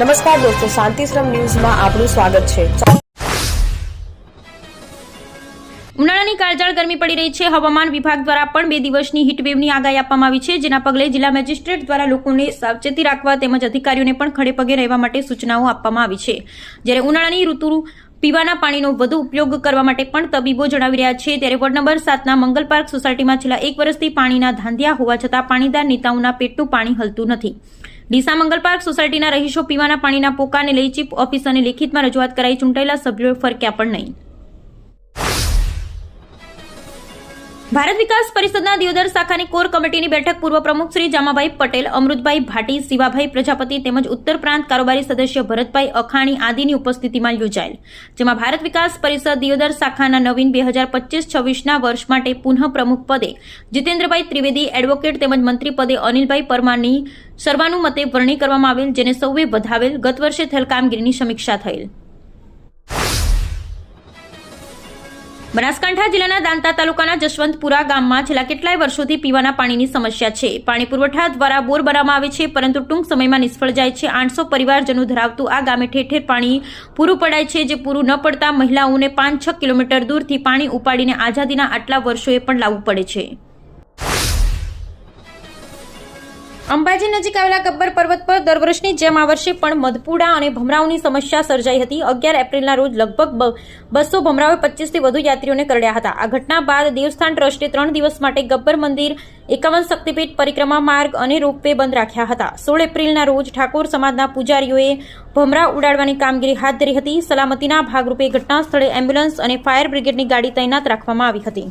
નમસ્કાર દોસ્તો શાંતિશ્રમ ન્યૂઝમાં આપનું સ્વાગત છે. ઉનાળાની કાળઝાળ ગરમી પડી રહી છે. હવામાન વિભાગ દ્વારા પણ બે દિવસની હીટવેવની આગાહી આપવામાં આવી છે, જેના પગલે જિલ્લા મેજિસ્ટ્રેટ દ્વારા લોકોને સાવચેતી રાખવા તેમજ અધિકારીઓને પણ ખડે પગે રહેવા માટે સૂચનાઓ આપવામાં આવી છે. જ્યારે ઉનાળાની ઋતુ પીવાના પાણીનો વધુ ઉપયોગ કરવા માટે પણ તબીબો જણાવી રહ્યા છે, ત્યારે વોર્ડ નંબર સાતના મંગલ પાર્ક સોસાયટીમાં છેલ્લા એક વર્ષથી પાણીના ધાંધિયા હોવા છતાં પાણીદાર નેતાઓના પેટનું પાણી હલતું નથી. ડીસા મંગલ પાર્ક સોસાયટીના રહીશો પીવાના પાણીના પોકાને લઈ ચીફ ઓફિસરને લેખિતમાં રજૂઆત કરાઈ, ચૂંટાયેલા સભ્યોએ ફરક્યા પણ નહીં. ભારત વિકાસ પરિષદના દિયોદર શાખાની કોર કમિટીની બેઠક પૂર્વ પ્રમુખ શ્રી જામાભાઈ પટેલ, અમૃતભાઈ ભાટી, શિવાભાઈ પ્રજાપતિ તેમજ ઉત્તર પ્રાંત કારોબારી સદસ્ય ભરતભાઈ અખાણી આદિની ઉપસ્થિતિમાં યોજાયેલ. જેમાં ભારત વિકાસ પરિષદ દિયોદર શાખાના નવીન બે હજાર પચીસ છવ્વીસના વર્ષ માટે પુનઃ પ્રમુખ પદે જીતેન્દ્રભાઈ ત્રિવેદી, એડવોકેટ તેમજ મંત્રી પદે અનિલભાઈ પરમારની સર્વાનુમતે વરણી કરવામાં આવેલ, જેને સૌએ વધાવેલ, ગત વર્ષે થયેલ કામગીરીની સમીક્ષા થયેલ. બનાસકાંઠા જિલ્લાના દાંતા તાલુકાના જશવંતપુરા ગામમાં છેલ્લા કેટલાય વર્ષોથી પીવાના પાણીની સમસ્યા છે. પાણી પુરવઠા દ્વારા બોર બનાવવામાં આવે છે, પરંતુ ટૂંક સમયમાં નિષ્ફળ જાય છે. આઠસો પરિવારજનો ધરાવતું આ ગામે ઠેર પાણી પૂરું પડાય છે, જે પૂરું ન પડતા મહિલાઓને પાંચ છ કિલોમીટર દૂરથી પાણી ઉપાડીને આઝાદીના આટલા વર્ષોએ પણ લાવવું પડે છે. અંબાજી નજીક આવેલા ગબ્બર પર્વત પર દર વર્ષની જેમ આ વર્ષે પણ મધપુડા અને ભમરાઓની સમસ્યા સર્જાઈ હતી. અગિયાર એપ્રિલના રોજ લગભગ બસો ભમરાઓએ પચીસથી વધુ યાત્રીઓને કરડ્યા હતા. આ ઘટના બાદ દેવસ્થાન ટ્રસ્ટે ત્રણ દિવસ માટે ગબ્બર મંદિર, એકાવન શક્તિપીઠ, પરિક્રમા માર્ગ અને રોપવે બંધ રાખ્યા હતા. સોળ એપ્રિલના રોજ ઠાકોર સમાજના પૂજારીઓએ ભમરા ઉડાડવાની કામગીરી હાથ ધરી હતી. સલામતીના ભાગરૂપે ઘટના સ્થળે એમ્બ્યુલન્સ અને ફાયર બ્રિગેડની ગાડી તૈનાત રાખવામાં આવી હતી.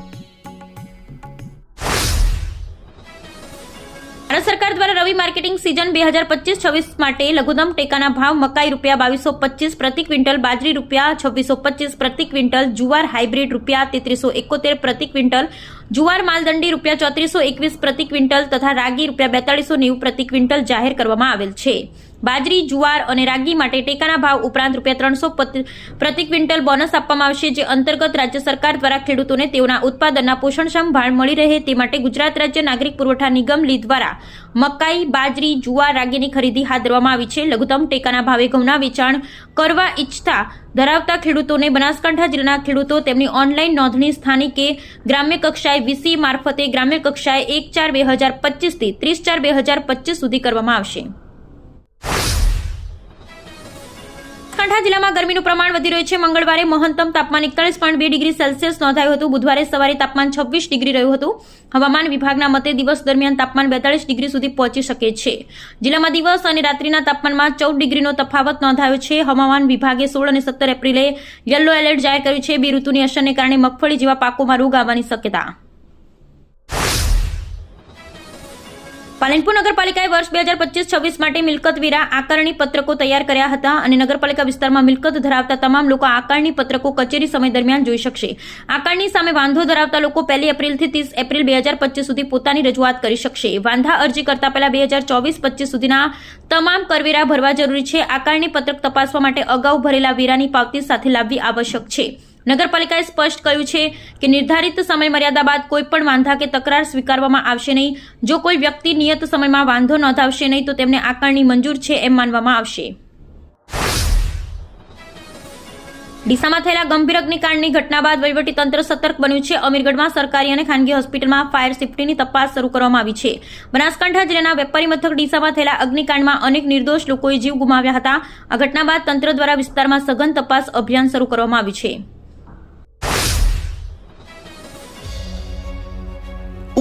રવિ માર્કેટિંગ સિઝન બે હજાર પચીસ છવ્વીસ માટે લઘુત્તમ ટેકાના ભાવ મકાઈ રૂપિયા બાવીસો પચીસ પ્રતિ ક્વિન્ટલ, બાજરી રૂપિયા છવ્વીસો પચીસ પ્રતિ ક્વિન્ટલ, જુવાર હાઇબ્રિડ રૂપિયા તેત્રીસો એકોતેર પ્રતિ ક્વિન્ટલ જુવાર માલદંડી રૂપિયા ચોત્રીસો એકવીસ પ્રતિ ક્વિન્ટલ તથા રાગી રૂપિયા બેતાળીસો નેવું પ્રતિ ક્વિન્ટલ જાહેર કરવામાં આવેલ છે. બાજરી, જુવાર અને રાગી માટે ટેકાના ભાવ ઉપરાંત રૂપિયા ત્રણસો પ્રતિ ક્વિન્ટલ બોનસ આપવામાં આવશે જે અંતર્ગત રાજ્ય સરકાર દ્વારા ખેડૂતોને તેઓના ઉત્પાદનના પોષણક્ષમ ભાવ મળી રહે તે માટે ગુજરાત રાજ્ય નાગરિક પુરવઠા નિગમ લી દ્વારા મકાઈ, બાજરી, જુવાર, રાગીની ખરીદી હાથ ધરવામાં આવી છે. લઘુત્તમ ટેકાના ભાવે ઘઉંના વેચાણ કરવા ઈચ્છતા ધરાવતા ખેડૂતોને બનાસકાંઠા જિલ્લાના ખેડૂતો તેમની ઓનલાઈન નોંધણી સ્થાનિકે ગ્રામ્ય કક્ષાએ વીસી મારફતે ગ્રામ્ય કક્ષાએ એક ચાર બે હજાર પચીસથી ત્રીસ ચાર બે હજાર પચીસ સુધી કરવામાં આવશે. બનાસકાંઠા જિલ્લામાં ગરમીનું પ્રમાણ વધી રહ્યું છે. મંગળવારે મહત્તમ તાપમાન એકતાલીસ પોઈન્ટ બે ડિગ્રી સેલ્સિયસ નોંધાયું હતું. બુધવારે સવારે તાપમાન છવ્વીસ ડિગ્રી રહ્યું હતું. હવામાન વિભાગના મતે દિવસ દરમિયાન તાપમાન બેતાળીસ ડિગ્રી સુધી પહોંચી શકે છે. જિલ્લામાં દિવસ અને રાત્રિના તાપમાનમાં ચૌદ ડિગ્રીનો તફાવત નોંધાયો છે. હવામાન વિભાગે સોળ અને સત્તર એપ્રિલે યલો એલર્ટ જાહેર કર્યું છે. બે ઋતુની અસરને કારણે મગફળી જેવા પાકોમાં રોગ આવવાની શક્યતા. પાલનપુર નગરપાલિકાએ વર્ષ બે હજાર પચીસ છવ્વીસ માટે મિલકત વેરા આકારણી પત્રકો તૈયાર કર્યા હતા અને નગરપાલિકા વિસ્તારમાં મિલકત ધરાવતા તમામ લોકો આકારણી પત્રકો કચેરી સમય દરમિયાન જોઈ શકશે. આકારણી સામે વાંધો ધરાવતા લોકો પહેલી એપ્રિલથી ત્રીસ એપ્રિલ બે હજાર પચીસ સુધી પોતાની રજૂઆત કરી શકશે. વાંધા અરજી કરતા પહેલા બે હજાર ચોવીસ પચીસ સુધીના તમામ કરવેરા ભરવા જરૂરી છે. આકારણી પત્રક તપાસવા માટે અગાઉ ભરેલા વેરાની પાવતી સાથે લાવવી આવશ્યક છે. નગરપાલિકાએ સ્પષ્ટ કહ્યું છે કે નિર્ધારિત સમય મર્યાદા બાદ કોઈ પણ વાંધા કે તકરાર સ્વીકારવામાં આવશે નહીં. જો કોઈ વ્યક્તિ નિયત સમયમાં વાંધો નોંધાવશે નહીં, તો તેમને આકારણી મંજૂર છે એમ માનવામાં આવશે. ડીસામાં થયેલા ગંભીર અગ્નિકાંડની ઘટના બાદ વહીવટીતંત્ર સતર્ક બન્યું છે. અમીરગઢમાં સરકારી અને ખાનગી હોસ્પિટલમાં ફાયર સેફટીની તપાસ શરૂ કરવામાં આવી છે. બનાસકાંઠા જિલ્લાના વેપારી મથક ડીસામાં થયેલા અગ્નિકાંડમાં અનેક નિર્દોષ લોકોએ જીવ ગુમાવ્યા હતા. આ ઘટના બાદ તંત્ર દ્વારા વિસ્તારમાં સઘન તપાસ અભિયાન શરૂ કરવામાં આવ્યું છે.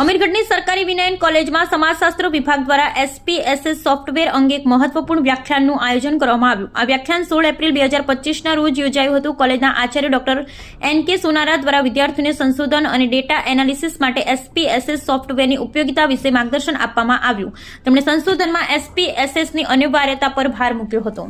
અમીરગઢની સરકારી વિનયન કોલેજમાં સમાજશાસ્ત્ર વિભાગ દ્વારા એસપીએસએસ સોફ્ટવેર અંગે એક મહત્વપૂર્ણ વ્યાખ્યાનનું આયોજન કરવામાં આવ્યું. આ વ્યાખ્યાન સોળ એપ્રિલ બે હજાર પચીસના રોજ યોજાયું હતું. કોલેજના આચાર્ય ડોક્ટર એન કે સોનારા દ્વારા વિદ્યાર્થીઓને સંશોધન અને ડેટા એનાલિસિસ માટે એસપીએસએસ સોફ્ટવેરની ઉપયોગિતા વિશે માર્ગદર્શન આપવામાં આવ્યું. તેમણે સંશોધનમાં એસપીએસએસની અનિવાર્યતા પર ભાર મૂક્યો હતો.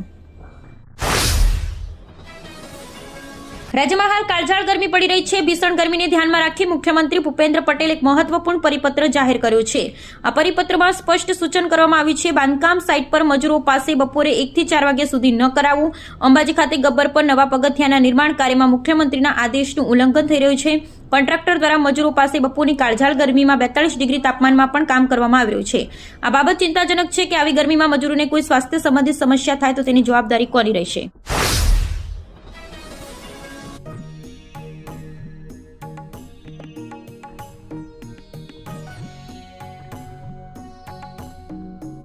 રાજ્યમાં હાલ કાળઝાળ ગરમી પડી રહી છે. ભીષણ ગરમીને ધ્યાનમાં રાખી મુખ્યમંત્રી ભૂપેન્દ્ર પટેલ એક મહત્વપૂર્ણ પરિપત્ર જાહેર કર્યો છે. આ પરિપત્રમાં સ્પષ્ટ સૂચન કરવામાં આવ્યું છે, બાંધકામ સાઇટ પર મજૂરો પાસે બપોરે એકથી ચાર વાગ્યા સુધી ન કરાવવું અંબાજી ખાતે ગબ્બર પર નવા પગથિયાના નિર્માણ કાર્યમાં મુખ્યમંત્રીના આદેશનું ઉલ્લંઘન થઈ રહ્યું છે. કોન્ટ્રાક્ટર દ્વારા મજૂરો પાસે બપોરની કાળઝાળ ગરમીમાં બેતાળીસ ડિગ્રી તાપમાનમાં પણ કામ કરવામાં આવ્યું છે. આ બાબત ચિંતાજનક છે કે આવી ગરમીમાં મજૂરોને કોઈ સ્વાસ્થ્ય સંબંધિત સમસ્યા થાય તો તેની જવાબદારી કોની રહેશે?